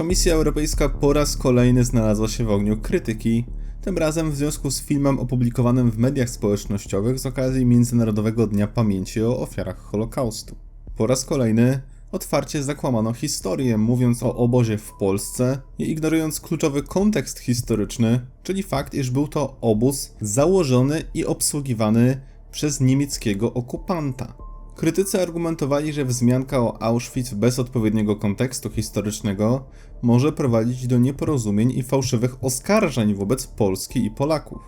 Komisja Europejska po raz kolejny znalazła się w ogniu krytyki, tym razem w związku z filmem opublikowanym w mediach społecznościowych z okazji Międzynarodowego Dnia Pamięci o ofiarach Holokaustu. Po raz kolejny otwarcie zakłamano historię, mówiąc o obozie w Polsce i ignorując kluczowy kontekst historyczny, czyli fakt, iż był to obóz założony i obsługiwany przez niemieckiego okupanta. Krytycy argumentowali, że wzmianka o Auschwitz bez odpowiedniego kontekstu historycznego może prowadzić do nieporozumień i fałszywych oskarżeń wobec Polski i Polaków.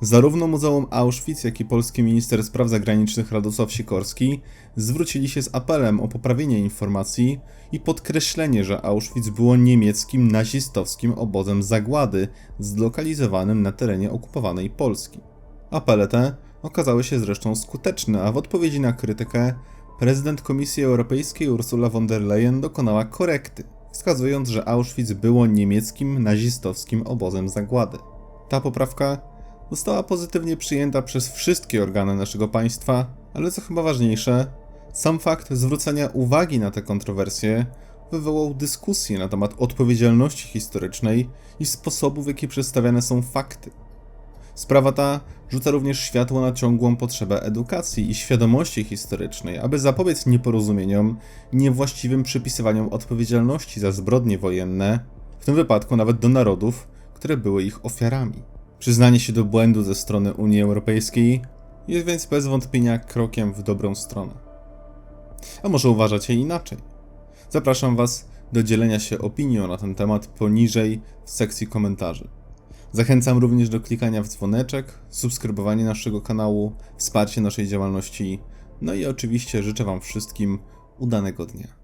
Zarówno Muzeum Auschwitz, jak i polski minister spraw zagranicznych Radosław Sikorski zwrócili się z apelem o poprawienie informacji i podkreślenie, że Auschwitz było niemieckim nazistowskim obozem zagłady zlokalizowanym na terenie okupowanej Polski. Apele te okazały się zresztą skuteczne, a w odpowiedzi na krytykę prezydent Komisji Europejskiej Ursula von der Leyen dokonała korekty, wskazując, że Auschwitz było niemieckim nazistowskim obozem zagłady. Ta poprawka została pozytywnie przyjęta przez wszystkie organy naszego państwa, ale co chyba ważniejsze, sam fakt zwrócenia uwagi na te kontrowersje wywołał dyskusję na temat odpowiedzialności historycznej i sposobu, w jaki przedstawiane są fakty. Sprawa ta rzuca również światło na ciągłą potrzebę edukacji i świadomości historycznej, aby zapobiec nieporozumieniom niewłaściwym przypisywaniom odpowiedzialności za zbrodnie wojenne, w tym wypadku nawet do narodów, które były ich ofiarami. Przyznanie się do błędu ze strony Unii Europejskiej jest więc bez wątpienia krokiem w dobrą stronę. A może uważacie inaczej? Zapraszam Was do dzielenia się opinią na ten temat poniżej w sekcji komentarzy. Zachęcam również do klikania w dzwoneczek, subskrybowania naszego kanału, wsparcie naszej działalności, no i oczywiście życzę Wam wszystkim udanego dnia.